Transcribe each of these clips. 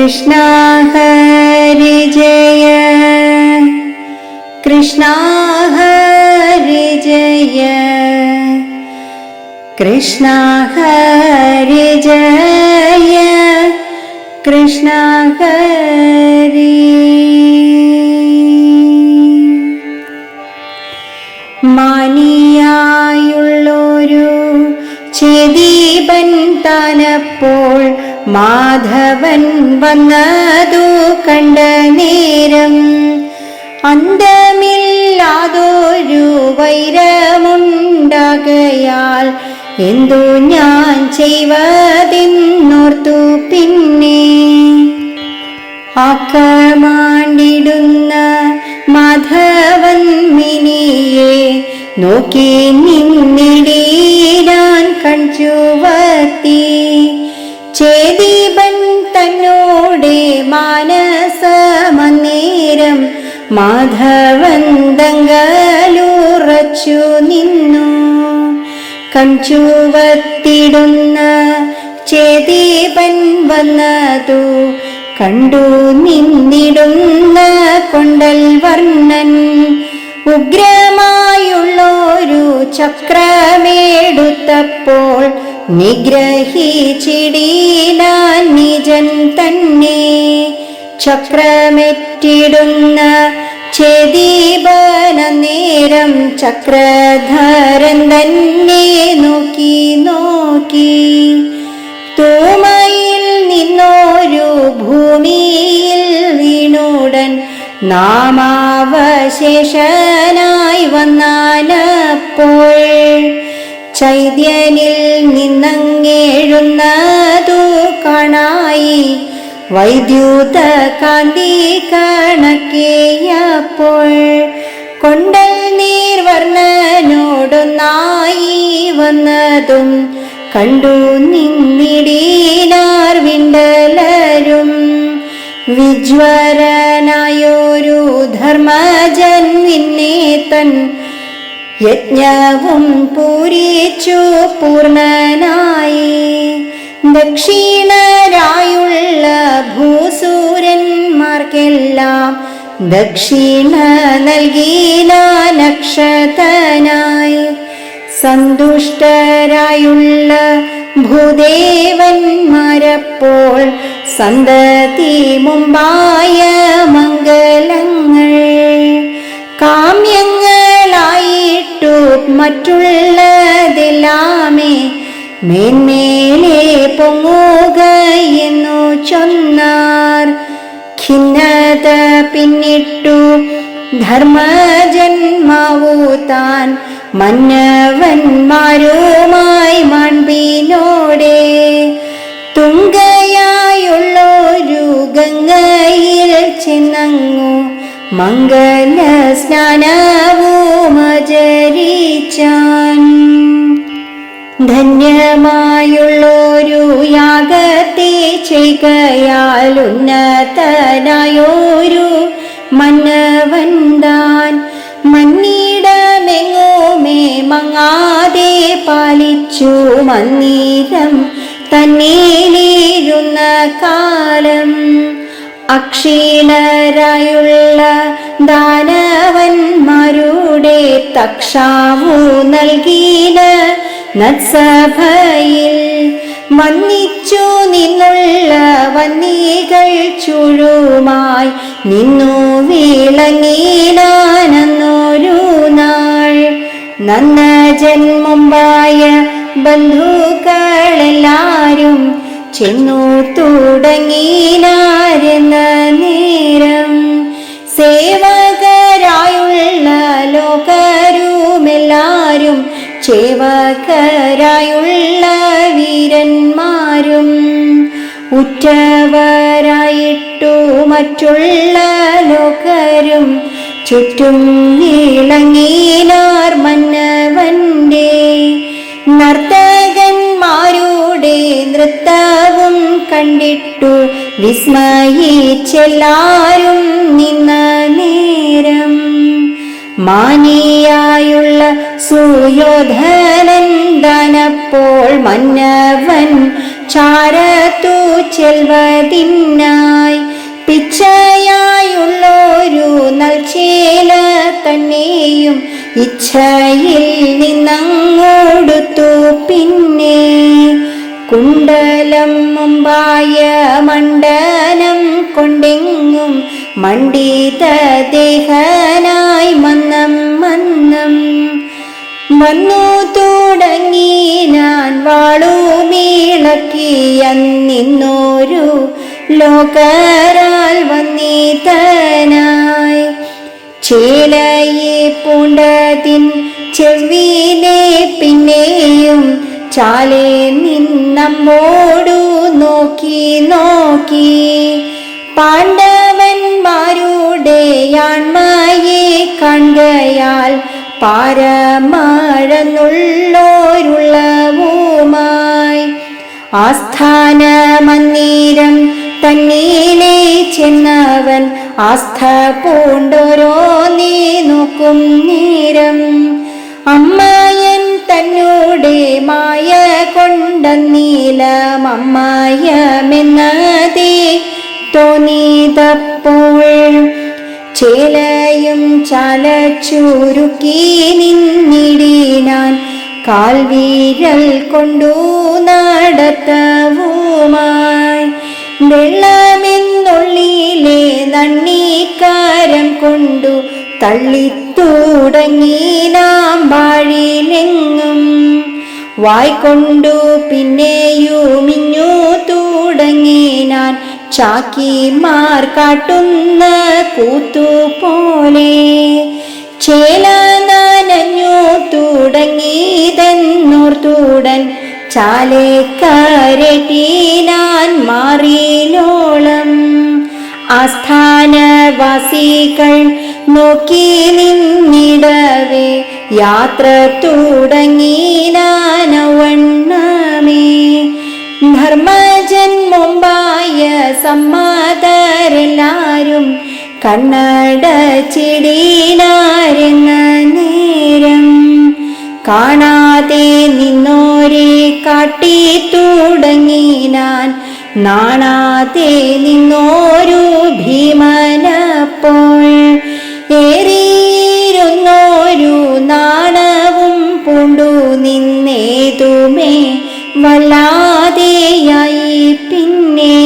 कृष्ण हरि जय। कृष्ण हरि जय। कृष्ण हरि जय। कृष्ण हरि। മാധവൻ വന്നതു കണ്ട നേരം അന്തമില്ലാതൊരു വൈരമുണ്ടാകയാൽ എന്തു ഞാൻ ചെയ്വതെന്നോർത്തു പിന്നെ. ആക്കമാണ്ടിടുന്ന മാധവൻ മിനിയെ നോക്കി നിന്നിടീരാൻ കൺചുവത്തി. ചേദീപൻ തന്നോടെ മാനസമന്നേരം മാധവൻ ദങ്കലുറച്ചു നിന്നു. കൺചുവത്തിടുന്ന ചേദീപൻ വന്നതു കണ്ടു നിന്നിടുന്ന കൊണ്ടൽ വർണൻ. ഉഗ്രമായുള്ളൊരു ചക്രമേടുത്തപ്പോൾ നിഗ്രഹിച്ചിടീനാൻ നിജൻ തന്നെ. ചക്രമെറ്റിടുന്ന ചെതീപന നേരം ചക്രധാരൻ തന്നെ നോക്കി നോക്കി. തൂമയിൽ നിന്നോരു ഭൂമിയിൽ വീണുടൻ നാമാവശേഷനായി വന്നാലപ്പോൾ ചൈത്യനിൽ നിന്നങ്ങേഴുന്നതു കാണായി. വൈദ്യുത കാന്തി കണക്കേയപ്പോൾ കൊണ്ടൽ നീർവർണനോടൊന്നായി വന്നതും കണ്ടു നിന്നിടീനാർ വിണ്ടലരും. വിജ്വരനായൊരു ധർമ്മജൻ നിന്നെ തൻ യജ്ഞവും പൂരിച്ചു പൂർണനായി. ദക്ഷിണരായുള്ള ഭൂസൂരന്മാർക്കെല്ലാം ദക്ഷിണ നൽകിന നക്ഷതനായി സന്തുഷ്ടരായുള്ള ഭൂദേവന്മാരപ്പോൾ സന്തതി മുമ്പായ മംഗളങ്ങൾ കാമ്യങ്ങളായിട്ടു മറ്റുള്ളതെല്ലാമേ മേന്മേലെ പൊങ്ങുക എന്നു ചൊന്നാർ. ഖിന്നത പിന്നിട്ടു ധർമ്മജന്മാവു താൻ മന്നവന്മാരുമായി മൺപിനോടെ. തുങ്കയായുള്ളൊരു ഗംഗയിൽ ചെന്നങ്ങു മംഗല ധന്യമായുള്ളൊരു യാഗത്തെ ചെയ്കയാൽ ഉന്നതനായൊരു മന്നവൻ താൻ മങ്ങാതെ പാലിച്ചു മന്നീരം തന്നേലേരുന്ന കാലം. അക്ഷീണരായുള്ള ദാനവന്മാരുടെ തക്ഷാവു നൽകീന നത്സഭയിൽ. വന്നിച്ചു നിന്നുള്ള വന്നികൾ ചുഴുമായി നിന്നു വിളങ്ങീനാനൊരു നാൾ. നന്ന ജന്മുമ്പായ ബന്ധുക്കളെല്ലാരും ചെന്നു തുടങ്ങീനാരെന്ന നേരം. സേവകരായുള്ള ലോകരുമെല്ലാരും ചേവകരായുള്ള വീരന്മാരും ഉറ്റവരായിട്ടു മറ്റുള്ള ലോകരും ചുറ്റും ഇളങ്ങിനാർ മന്നവന്റെ നർത്തകന്മാരുടെ നൃത്തവും കണ്ടിട്ടു. വിസ്മയിച്ചെല്ലാരും നിന്ന നേരം. മാനിയായുള്ള സുയോധനൻ ദനപ്പോൾ മന്നവൻ ചാരത്തു ചെൽവതിന്നായി പിച്ചയായുള്ളൊരു നൽചേല തന്നെയും ഇച്ഛയിൽ നിന്നങ്ങോടുത്തു പിന്നെ. കുണ്ടലം മുമ്പായ മണ്ഡലം കൊണ്ടെങ്ങും മണ്ഡിത ദേഹനായി മന്നം മന്നം. വന്നു തുടങ്ങി ഞാൻ വാളുമീളക്കി അന്നിന്നൊരു ലോകരാൽ വന്നിതനായി. ചേലയെ പൂണ്ടതിൻ ചെവിയിലെ പിന്നെയും ചാലെ നിന്നമ്മോടു നോക്കി നോക്കി. പാണ്ഡവന്മാരുടെ ആൺമയെ കണ്ടയാൽ പാരമാഴന്നുള്ളോരുള്ളവുമായി ആസ്ഥാന മന്ദിരം തന്നീലെ ചെന്നവൻ ആസ്ഥ പൂണ്ടോരോ നീ നോക്കും നേരം. അമ്മായൻ തന്നോടെ മായ കൊണ്ടന്നീലം അമ്മായമെന്നതേ തോന്നിയതപ്പോൾ ചേലയും ചാലച്ചുരുക്കി നിന്നിടിനാൻ കാൽവീരൽ കൊണ്ടു നടത്തവുമായി. വെള്ളമെന്നുള്ളിലെ നണ്ണീക്കാരം കൊണ്ടു തള്ളിത്തുടങ്ങി നാം വാഴിലെങ്ങും വായിക്കൊണ്ടു പിന്നെയുമിഞ്ഞു തുടങ്ങി ഞാൻ ചാക്കിമാർ കാട്ടുന്ന കൂത്തുപോലെ. ചേല നനഞ്ഞു തുടങ്ങിയതെന്നോർത്തുടൻ ചാലേക്കരട്ടിനാൻ മാറിയിലോളം ആസ്ഥാനവാസികൾ നോക്കി നിന്നിടവേ. യാത്ര തുടങ്ങി നാനവണ്ണമേ. ധർമ്മജന്മുമ്പായ സമ്മാതരെല്ലാരും കണ്ണട ചിടീനാരെന്ന നേരം. കാണാതെ നിന്നോരെ കാട്ടി തുടങ്ങി ഞാൻ. നാണാതെ നിന്നോരു ഭീമനപ്പോൾ വല്ലാതെയായി പിന്നെ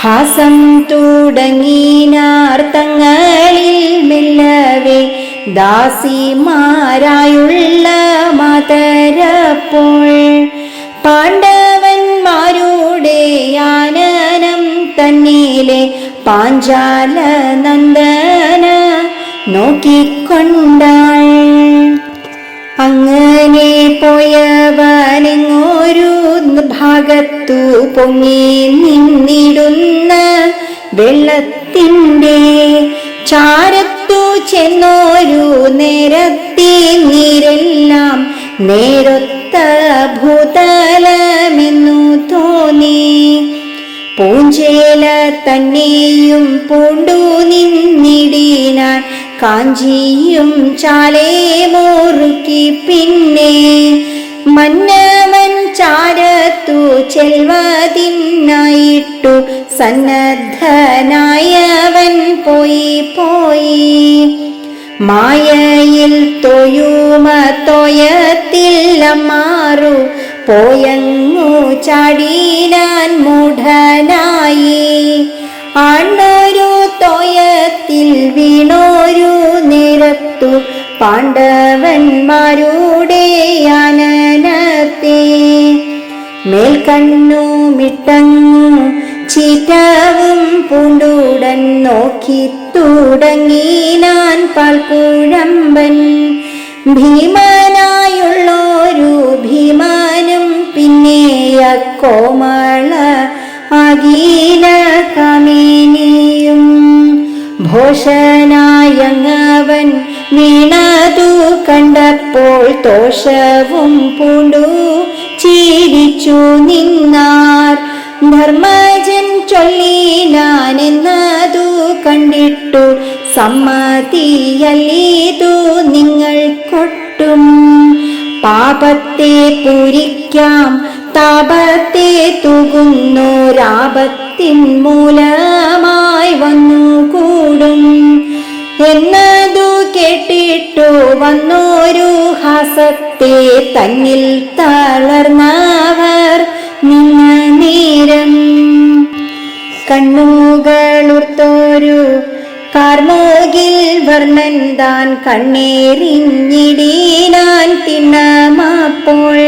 ഹാസം തുടങ്ങിനാർ തങ്ങളിൽ മെല്ലവേ ദാസിമാരായുള്ള മാതരപ്പോൾ പാണ്ഡവന്മാരുടെ ആനനം തന്നിലെ പാഞ്ചാല നന്ദന നോക്കിക്കൊണ്ടാൾ അങ്ങനെ പോയവനെങ്ങോരു ഭാഗത്തു പൊങ്ങി നിന്നിടുന്ന വെള്ളത്തിന്റെ ചാരത്തു ചെന്നോരു നേരത്തെ നീരെല്ലാം നേരൊത്ത ഭൂതലമെന്നു തോന്നി. പൂഞ്ചേല തന്നെയും പൂണ്ടു നിന്നിടിനാൻ കാഞ്ചിയും ചാലേ മോറുക്കി പിന്നെ മന്നവൻ ചാരത്തു ചെൽവതിന്നായിട്ടു സന്നദ്ധനായവൻ പോയി പോയി. മായയിൽ തൊയുമ തൊയത്തില്ല മാറു പോയങ്ങു ചാടിനാൻ മൂഢനായി. ആണ്ടൊരു തോയത്തിൽ വീണോരു നിരത്തു പാണ്ഡവന്മാരുടെ ആനനത്തെ. മേൽക്കണ്ണു മിട്ടങ്ങു ചീറ്റവും പൂണ്ടുടൻ നോക്കി തുടങ്ങി നാൻ പാൽക്കുഴമ്പൻ. ഭീമനായുള്ളൊരു ഭീമാനും പിന്നെ കോമള അകീല കമേനിയും ഭോഷനായങ്ങവൻ വീണതു കണ്ടപ്പോൾ ദോഷവും പൂണ്ടു ചിരിച്ചു നിന്നാർ. ധർമ്മജൻ ചൊല്ലിനാനെന്നതു കണ്ടിട്ടു സമ്മതിയല്ലീതു നിങ്ങൾ കൊട്ടും. പാപത്തെ പൂരിക്കാം താപത്തെ തുകുന്നോരാപത്തിൻ മൂലമായി വന്നു കൂടും. എന്നതു കേട്ടിട്ടു വന്നോരു ഹാസത്തെ തന്നിൽ തളർന്നവർ നിന്ന നേരം. കണ്ണുകളുർത്തൊരു കാർമോകിൽ വർണൻ താൻ കണ്ണേറിഞ്ഞിടീനാൻ തിണ്ണമാപ്പോൾ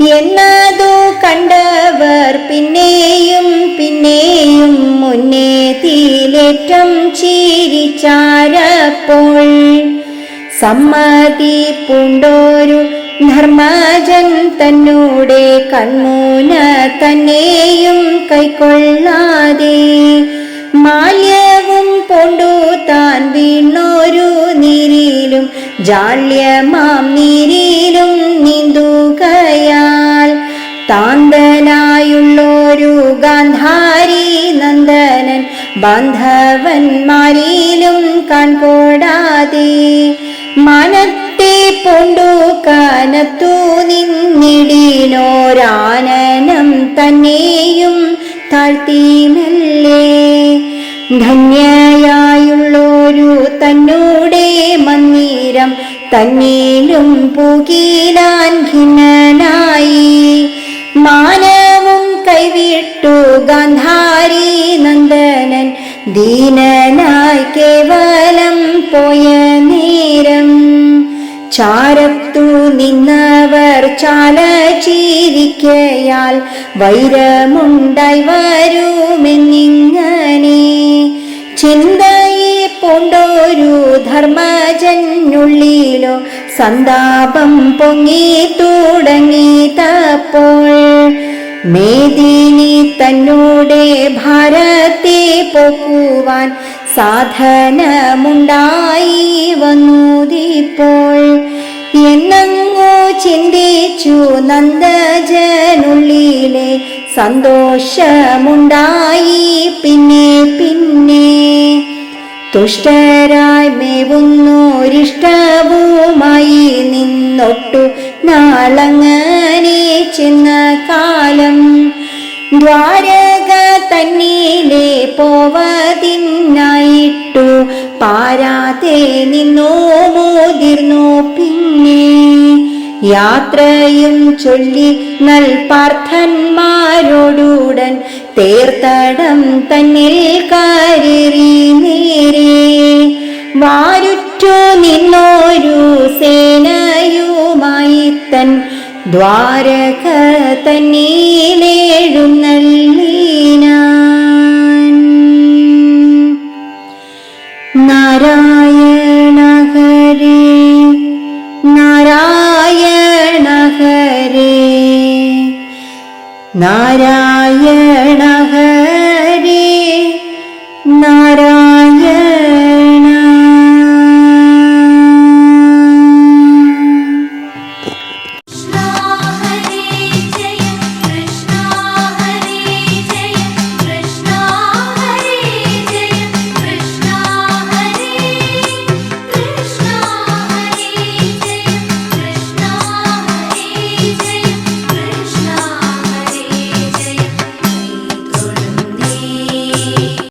എന്നതു കണ്ടവർ പിന്നെയും പിന്നെയും മുന്നേ തീലേറ്റം ചീരിച്ചാരപ്പോൾ. സമ്മതി പൂണ്ടോരു ധർമ്മജൻ തന്നൂടെ കൺമൂന തന്നെയും കൈക്കൊള്ളാതെ. മാല്യവും പൊണ്ടു താൻ വീണോരു ജാള്യമാം നീരിലും നീന്തുകയാൽ താന്തനായുള്ളൊരു ഗാന്ധാരി നന്ദനൻ ബാന്ധവന്മാരിലും കൺകൊടാതെ മനത്തെ പൊണ്ടു കനത്തു നിന്നിടിനോരാനനം തന്നെയും താഴ്ത്തിമല്ലേ ധന്യയായുള്ളൊരു തന്നൂടെ മന്ദിരം തന്നീലും പുകീലാൻ ഖിന്നനായി മാനവും കൈവിട്ടു ഗാന്ധാരി നന്ദനൻ ദീനനായി കേവലം പോയ നേരം. ചാരത്തു നിന്നവർ ചാല ചിരിക്കയാൽ വൈരമുണ്ടായി വരുമെന്നിങ്ങനെ ചിന്തയെ പൂണ്ടോരു ധർമ്മജനുള്ളിലോ സന്താപം പൊങ്ങി തുടങ്ങി തപ്പോൾ. മേദിനി തന്നോടെ ഭാരത്തെ പോക്കുവാൻ സാധനമുണ്ടായി വന്നുതിപ്പോൾ എന്നങ്ങോ ചിന്തിച്ചു നന്ദജനുള്ളിലെ സന്തോഷമുണ്ടായി പിന്നെ പിന്നെ. തുഷ്ടരായി മേവുന്നോരിഷ്ടവുമായി നിന്നൊട്ടു നാളങ്ങനെ ചെന്ന കാലം. ദ്വാരക തന്നിലെ പോവതിന്നായിട്ടു പാരാതെ നിന്നോ മുതിർന്നു പിന്നെ യാത്രയും ചൊല്ലി നൽ പാർത്ഥന്മാരോടുടൻ തേർത്തടം തന്നിൽ കാരി നേരെ. വാരുറ്റു നിന്നോരു സേനയുമായി തൻ ദ്വാരക തന്നീലെഴുന്നള്ളീനാൻ നാരായണ ഹരി നാരായ